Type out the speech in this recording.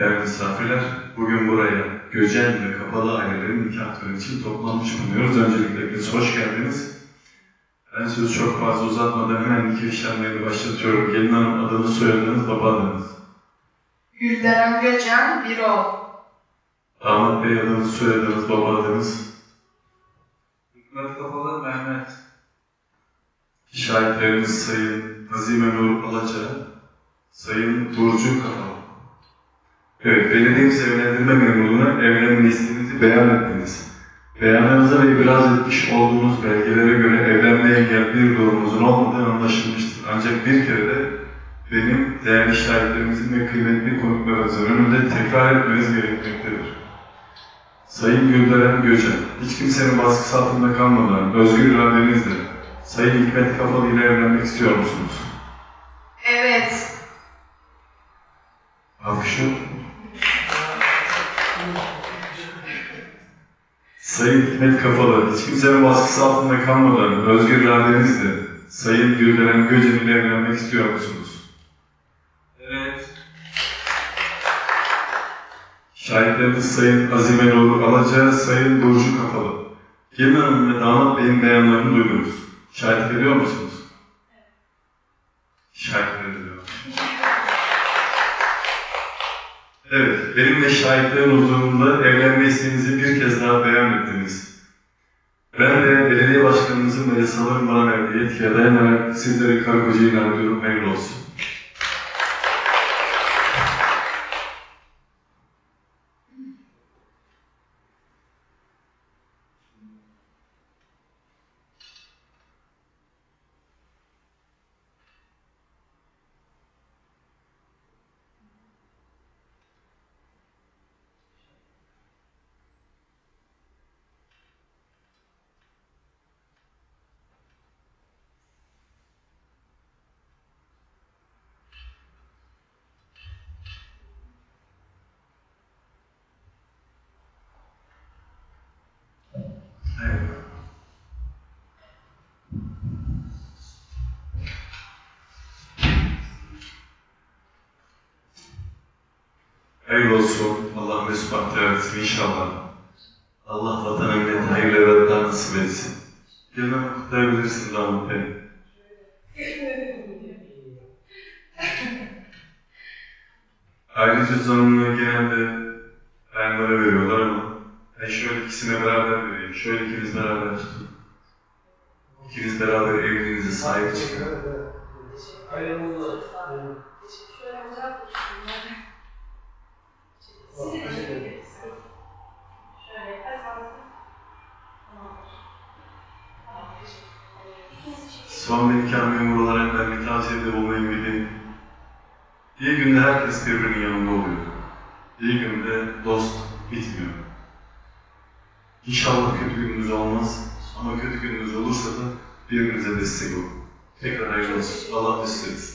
Değerli misafirler, bugün buraya Göcel ve Kapalı ailelerin nikah töreni için toplanmış bulunuyoruz. Öncelikle hepiniz hoş geldiniz. Ben sözü çok fazla uzatmadan hemen nikah işlemlerini başlatıyorum. Gelin hanım adınız, soyadınız, baba adınız. Gülderen Göcen Birol. Damat bey adınız, soyadınız, baba adınız. Hikmet Kapalı Mehmet. Şahitlerimiz Sayın Azime Nur Alaca, Sayın Burcu Kapalı. Evet, belediyemiz evlendirme memurluğuna evlenme isteğinizi beyan ettiniz. Beyanınıza ve ibraz etmiş olduğunuz belgelere göre evlenmeye engel bir durumunuzun olmadığı anlaşılmıştır. Ancak bir kere de benim değerli şahitlerimizin ve kıymetli konuklarınızın önünde tekrar etmeniz gerekmektedir. Sayın Gülderen Göçen, hiç kimsenin baskısı altında kalmadan özgür iradenizle Sayın Hikmet Kafalı ile evlenmek istiyor musunuz? Evet. Alkış yok. Sayın Hikmet Kafalı, hiç kimsenin baskısı altında kalmadan özgür iradenizle Sayın Gülderen Göcen ile evlenmek istiyor musunuz? Evet. Şahitleriniz Sayın Azime Nur Alaca, Sayın Burcu Kafalı. Gelin Hanım ve Damat Bey'in beyanlarını duydunuz. Şahit ediyor musunuz? Şahit ediyor. Evet, benimle şahitlerin huzurunda evlenme isteğinizi bir kez daha beyan ettiniz. Ben de belediye başkanımızın ve yasaların bana verdiği yetkiye dayanarak sizleri karı koca ilan ediyorum. Hayırlı olsun. Hayırlı olsun. Allah mesut etsin inşallah. Allah vatan emniyeti hayırlı evlatlar nasip etsin. Gelin kutlayabilirsin damat bey. Aile cüzdanını genelde bayanlara veriyorlar ama ben şöyle ikisine beraber vereyim. Şöyle ikiniz beraber tutun. İkiniz beraber evliliğinize sahip çıkın. Şöyle de. Şöyle. Tamamdır. Tamam. İkinizi çekebilirsiniz. Son bir nikah memuru olarak ben bir tavsiyede bulunayım bileyim. İyi günde herkes birbirinin yanında oluyor. İyi günde dost bitmiyor. İnşallah kötü gününüz olmaz ama kötü gününüz olursa da birbirinize destek olun. Tekrar hayırlı olsun. Allah destek olun.